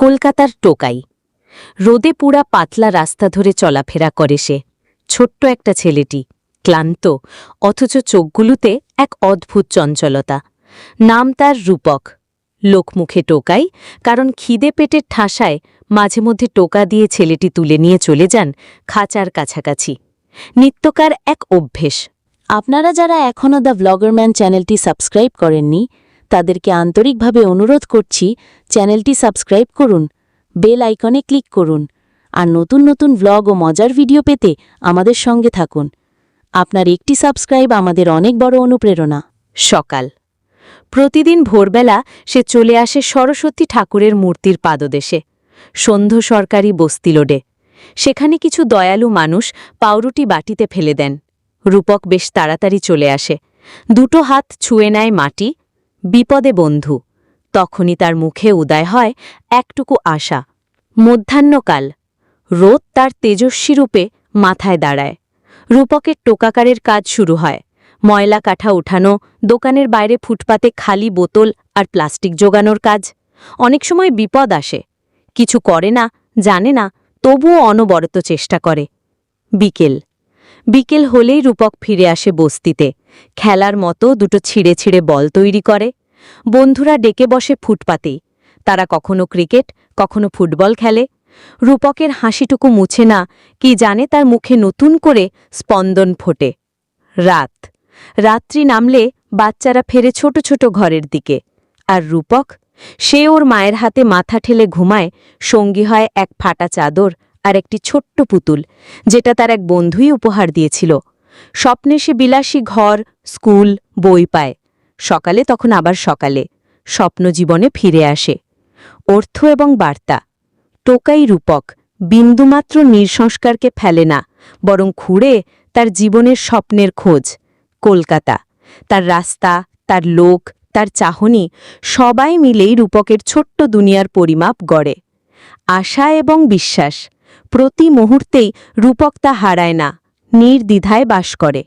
কলকাতার টোকাই। রোদে পুরা পাতলা রাস্তা ধরে চলাফেরা করে সে। ছোট্ট একটা ছেলেটি, ক্লান্ত, অথচ চোখগুলোতে এক অদ্ভুত চঞ্চলতা। নাম তার রূপক। লোকমুখে টোকাই, কারণ খিদে পেটের ঠাসায় মাঝে মধ্যে টোকা দিয়ে ছেলেটি তুলে নিয়ে চলে যান খাঁচার কাছাকাছি। নিত্যকার এক অভ্যেস। আপনারা যারা এখনও দ্য ভ্লগারম্যান চ্যানেলটি সাবস্ক্রাইব করেননি তাদেরকে আন্তরিকভাবে অনুরোধ করছি চ্যানেলটি সাবস্ক্রাইব করুন, বেল আইকনে ক্লিক করুন, আর নতুন নতুন ভ্লগ ও মজার ভিডিও পেতে আমাদের সঙ্গে থাকুন। আপনার একটি সাবস্ক্রাইব আমাদের অনেক বড় অনুপ্রেরণা। সকাল। প্রতিদিন ভোরবেলা সে চলে আসে সরস্বতী ঠাকুরের মূর্তির পাদদেশে। সন্ধ্য সরকারি বস্তিলোডে সেখানে কিছু দয়ালু মানুষ পাউরুটি বাটিতে ফেলে দেন। রূপক বেশ তাড়াতাড়ি চলে আসে। দুটো হাত ছুঁয়ে নেয় মাটি বিপদে বন্ধু। তখনই তার মুখে উদয় হয় একটুকু আশা। মধ্যাহ্নকাল। রোদ তার তেজস্বী রূপে মাথায় দাঁড়ায়। রূপকের টোকাকারের কাজ শুরু হয়। ময়লা কাঠা উঠানো, দোকানের বাইরে ফুটপাতে খালি বোতল আর প্লাস্টিক জোগানোর কাজ। অনেক সময় বিপদ আসে। কিছু করে না, জানে না, তবুও অনবরত চেষ্টা করে। বিকেল। বিকেল হলেই রূপক ফিরে আসে বস্তিতে। খেলার মতো দুটো ছিঁড়ে ছিঁড়ে বল তৈরি করে। বন্ধুরা ডেকে বসে ফুটপাতেই তারা কখনো ক্রিকেট, কখনো ফুটবল খেলে। রূপকের হাসিটুকু মুছে না, কি জানে তার মুখে নতুন করে স্পন্দন ফোটে। রাত। রাত্রি নামলে বাচ্চারা ফেরে ছোট ছোট ঘরের দিকে। আর রূপক? সে ওর মায়ের হাতে মাথা ঠেলে ঘুমায়, সঙ্গী হয় এক ফাটা চাদর আর একটি ছোট্ট পুতুল, যেটা তার এক বন্ধুই উপহার দিয়েছিল। স্বপ্নে সে বিলাসী ঘর, স্কুল, বই পায়। সকালে তখন আবার সকালে, স্বপ্ন জীবনে ফিরে আসে। অর্থ এবং বার্তা। টোকাই রূপক, বিন্দুমাত্র নির্সংস্কারকে ফেলে না, বরং খুঁড়ে তার জীবনের স্বপ্নের খোঁজ। কলকাতা। তার রাস্তা, তার লোক, তার চাহনি, সবাই মিলেই রূপকের ছোট্ট দুনিয়ার পরিমাপ গড়ে। আশা এবং বিশ্বাস। প্রতি মুহূর্তেই রূপক তা হারায় না নির্দ্বিধায় বাস করে।